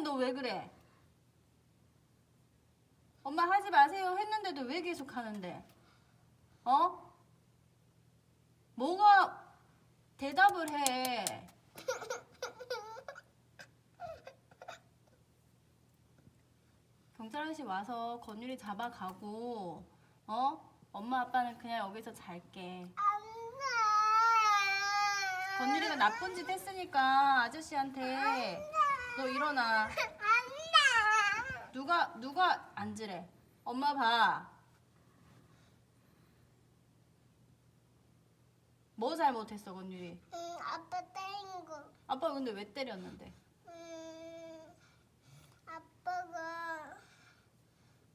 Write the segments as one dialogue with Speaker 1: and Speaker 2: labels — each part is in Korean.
Speaker 1: 이번엔 너왜 그래? 엄마 하지 마세요 했는데도 왜 계속 하는데? 어? 뭐가 대답을 해? 경찰 아저씨 와서 건율이 잡아가고 어? 엄마 아빠는 그냥 여기서 잘게. 건율이가 나쁜 짓 했으니까 아저씨한테 너 일어나. 누가 누가 앉으래? 엄마 봐. 뭐 잘못했어 건율이?
Speaker 2: 응, 아빠 때린 거.
Speaker 1: 아빠 근데 왜 때렸는데?
Speaker 2: 음, 아빠가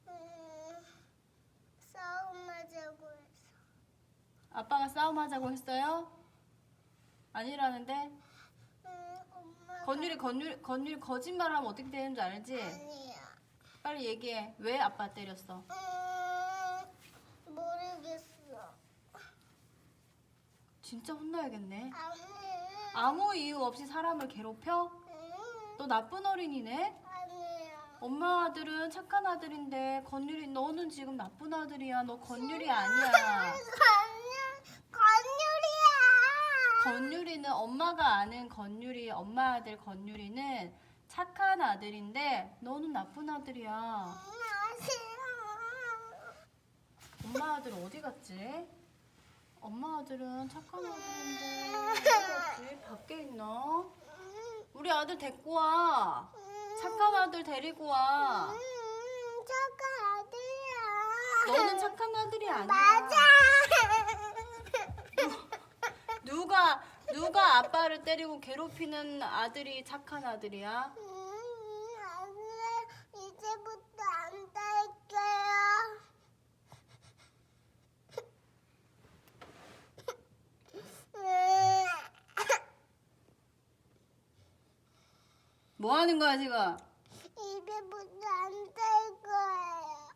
Speaker 2: 음, 싸움하자고 해서.
Speaker 1: 아빠가 싸움하자고 했어요? 아니라는데? 건율이 건율 건율이 거짓말하면 어떻게 되는 줄 알지?
Speaker 2: 아니야.
Speaker 1: 빨리 얘기해. 왜 아빠 때렸어?
Speaker 2: 음, 모르겠어.
Speaker 1: 진짜 혼나야겠네.
Speaker 2: 아니.
Speaker 1: 아무 이유 없이 사람을 괴롭혀?
Speaker 2: 음,
Speaker 1: 너 나쁜 어린이네?
Speaker 2: 아니야.
Speaker 1: 엄마 아들은 착한 아들인데 건율이 너는 지금 나쁜 아들이야. 너 건율이 아니야.
Speaker 2: 건율.
Speaker 1: 건율이는 엄마가 아는 건율이 엄마 아들 건율이는 착한 아들인데 너는 나쁜 아들이야. 엄마 아들 어디 갔지? 엄마 아들은 착한 아들인데 어디 갔지? 밖에 있나? 우리 아들 데리고 와. 착한 아들 데리고 와.
Speaker 2: 음, 착한 아들이야.
Speaker 1: 너는 착한 아들이 아니야.
Speaker 2: 맞아.
Speaker 1: 누가 누가 아빠를 때리고 괴롭히는 아들이 착한 아들이야?
Speaker 2: 음. 이제부터 안.
Speaker 1: 뭐 하는 거야 지금?
Speaker 2: 이제부터 안딸 거예요.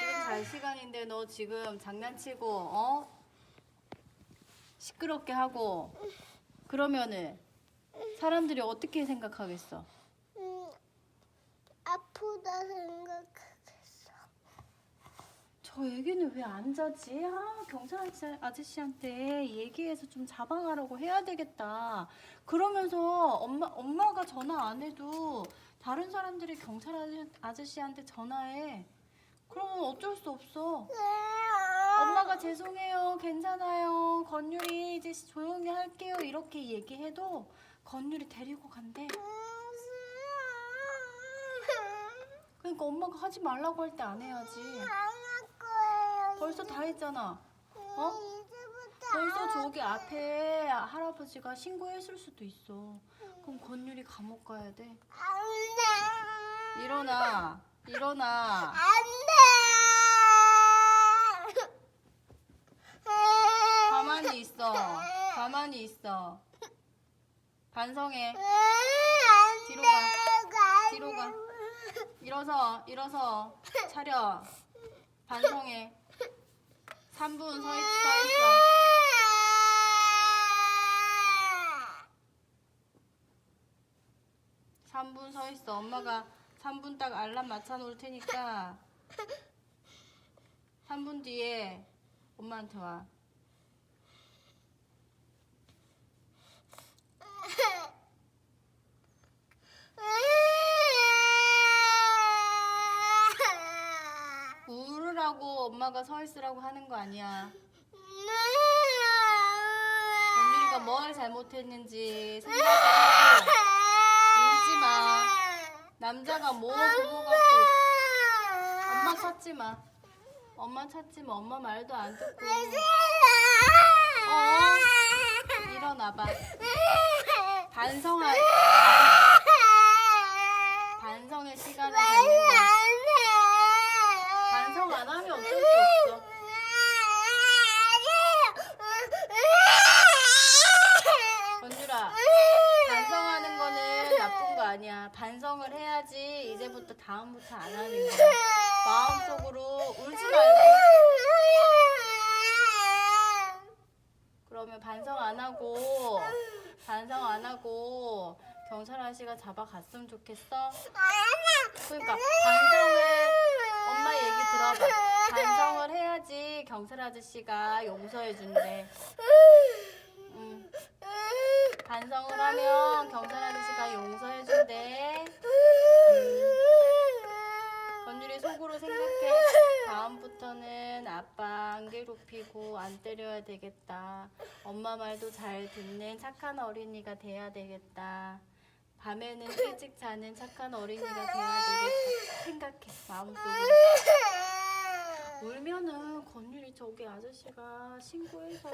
Speaker 1: 지금 잘 시간인데 너 지금 장난치고 어? 시끄럽게 하고 그러면은 사람들이 어떻게 생각하겠어?
Speaker 2: 음, 아프다 생각했어.
Speaker 1: 저 애기는 왜 안 자지? 아, 경찰 아저씨- 아저씨한테 얘기해서 좀 잡아가라고 해야 되겠다. 그러면서 엄마, 엄마가 전화 안 해도 다른 사람들이 경찰 아저- 아저씨한테 전화해. 그러면 어쩔 수 없어. 엄마가 죄송해요. 괜찮아요. 건율이 이제 조용히 할게요. 이렇게 얘기해도 건율이 데리고 간대. 그러니까 엄마가 하지 말라고 할 때 안 해야지.
Speaker 2: 거예요.
Speaker 1: 벌써 다 했잖아. 어?
Speaker 2: 음, 이제부터
Speaker 1: 벌써
Speaker 2: 안
Speaker 1: 저기 앞에 할아버지가 신고했을 수도 있어. 그럼 건율이 감옥 가야 돼. 일어나. 일어나.
Speaker 2: 안 돼.
Speaker 1: 가만히 있어. 가만히 있어. 반성해.
Speaker 2: 안
Speaker 1: 뒤로
Speaker 2: 돼.
Speaker 1: 가. 뒤로 가. 일어서. 일어서. 차려. 반성해. 3분 서, 있, 서 있어. 3분 서 있어. 엄마가 3분 딱 알람 맞춰 놓을 테니까 3분 뒤에 엄마한테 와. 울으라고 엄마가 서 있으라고 하는 거 아니야. 건율이가 뭘 잘못했는지 생각하고 울지 마. 남자가 뭐 그거 갖고 엄마 찾지 마. 엄마 찾지 마. 엄마 말도 안 듣고 어? 일어나봐. 반성할 반성의 시간을 갖는 거야. 반성 안 하면 어쩔 수 없어. 건율아, 반성하는 거는 나쁜 거 아니야. 반성을 해야지 이제부터 다음부터 안 하는 거야. 마음속으로 울지 말고 그러면 반성 안 하고 반성 안 하고 경찰 아저씨가 잡아갔으면 좋겠어? 그러니까 반성을 엄마 얘기 들어봐. 반성을 해야지 경찰 아저씨가 용서해 준대. 응. 반성을 하면 경찰 아저씨가 용서해 준대. 건율이 속으로 생각해. 다음부터는 아빠 안 괴롭히고 안 때려야 되겠다. 엄마 말도 잘 듣는 착한 어린이가 돼야 되겠다. 밤에는 일찍 자는 착한 어린이가 돼야 되겠다. 생각해 마음속으로. 저기 아저씨가 신고해서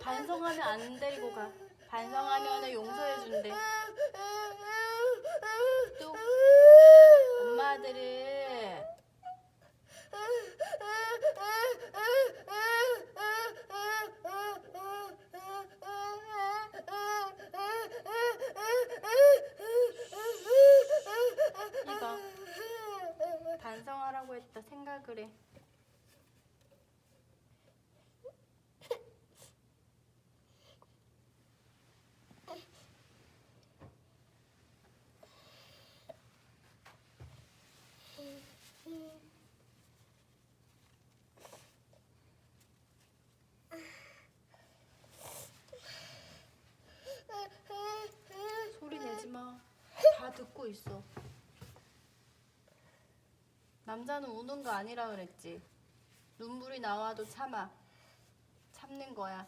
Speaker 1: 반성하면 안 데리고 가. 반성하면 용서해 준대. 또 엄마들은 이거 반성하라고 했다 생각을 해. 소리 내지 마. 다 듣고 있어. 남자는 우는 거 아니라 그랬지. 눈물이 나와도 참아. 참는 거야.